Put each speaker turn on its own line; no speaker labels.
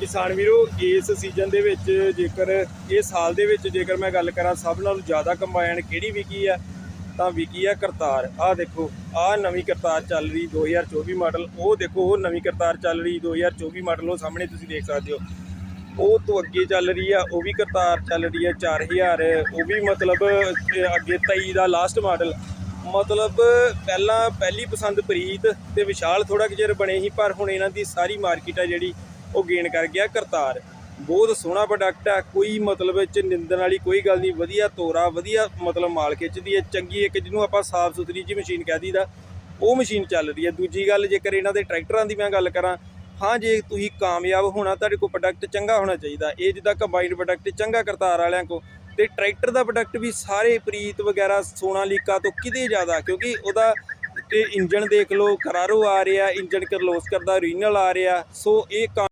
ਕਿਸਾਨ ਵੀਰੋ, ਇਸ ਸੀਜ਼ਨ ਦੇ ਵਿੱਚ ਜੇਕਰ ਇਹ ਸਾਲ ਦੇ ਵਿੱਚ ਜੇਕਰ ਮੈਂ ਗੱਲ ਕਰਾਂ, ਸਭ ਨਾਲੋਂ ਜ਼ਿਆਦਾ ਕੰਬਾਈਨ ਕਿਹੜੀ ਵਿਕੀ ਆ? ਤਾਂ ਵਿਕੀ ਆ ਕਰਤਾਰ। ਆਹ ਦੇਖੋ, ਆਹ ਨਵੀਂ ਕਰਤਾਰ ਚੱਲ ਰਹੀ 2024 ਮਾਡਲ ਉਹ ਦੇਖੋ, ਉਹ ਨਵੀਂ ਕਰਤਾਰ ਚੱਲ ਰਹੀ 2024 ਮਾਡਲ ਉਹ ਸਾਹਮਣੇ ਤੁਸੀਂ ਦੇਖ ਸਕਦੇ ਹੋ। ਉਹ ਤੋਂ ਅੱਗੇ ਚੱਲ ਰਹੀ ਆ, ਉਹ ਵੀ ਕਰਤਾਰ ਚੱਲ ਰਹੀ ਆ 4000 ਉਹ ਵੀ ਮਤਲਬ ਅੱਗੇ 23 ਦਾ ਲਾਸਟ ਮਾਡਲ ਮਤਲਬ, ਪਹਿਲਾਂ ਪਹਿਲੀ ਪਸੰਦ ਪ੍ਰੀਤ ਤੇ ਵਿਸ਼ਾਲ ਥੋੜਾ ਕੁ ਚਿਰ ਬਣੇ ਸੀ, ਪਰ ਹੁਣ ਇਹਨਾਂ ਦੀ ਸਾਰੀ ਮਾਰਕੀਟ ਆ ਜਿਹੜੀ ਉਹ ਗੇਨ ਕਰ ਗਿਆ ਕਰਤਾਰ। ਬਹੁਤ ਸੋਹਣਾ ਪ੍ਰੋਡਕਟ ਆ, ਕੋਈ ਮਤਲਬ ਚ ਨਿੰਦਣ ਵਾਲੀ ਕੋਈ ਗੱਲ ਨਹੀਂ, ਵਧੀਆ ਤੋਰਾ, ਵਧੀਆ ਮਤਲਬ ਮਾਲ ਖਿੱਚਦੀ ਹੈ, ਚੰਗੀ ਇੱਕ ਜਿਹਨੂੰ ਆਪਾਂ ਸਾਫ਼ ਸੁਥਰੀ ਜੀ ਮਸ਼ੀਨ ਕਹਿ ਦਈਦਾ, ਉਹ ਮਸ਼ੀਨ ਚੱਲ ਰਹੀ ਹੈ। ਦੂਜੀ ਗੱਲ ਜੇਕਰ ਇਹਨਾਂ ਦੇ ਟਰੈਕਟਰਾਂ ਦੀ ਮੈਂ ਗੱਲ ਕਰਾਂ, ਹਾਂ ਜੇ ਤੁਸੀਂ ਕਾਮਯਾਬ ਹੋਣਾ, ਤੁਹਾਡੇ ਕੋਲ ਪ੍ਰੋਡਕਟ ਚੰਗਾ ਹੋਣਾ ਚਾਹੀਦਾ। ਇਹ ਜਿੱਦਾਂ ਕੰਬਾਈਨ ਪ੍ਰੋਡਕਟ ਚੰਗਾ ਕਰਤਾਰ ਵਾਲਿਆਂ ਕੋ ਤੇ ਟਰੈਕਟਰ ਦਾ ਪ੍ਰੋਡਕਟ ਵੀ ਸਾਰੇ ਪ੍ਰੀਤ ਵਗੈਰਾ ਸੋਨਾ ਸੋਨਾਲੀਕਾ ਤੋਂ ਕਿਤੇ ਜ਼ਿਆਦਾ, ਕਿਉਂਕਿ ਉਹਦਾ ਤੇ ਇੰਜਨ ਦੇਖ ਲਓ, ਕਰਾਰੋ ਆ ਰਿਹਾ, ਇੰਜਣ ਕਰਲੋਸ ਕਰਦਾ ਓਰੀਜਨਲ ਆ ਰਿਹਾ, ਸੋ ਇਹ ਕੰਮ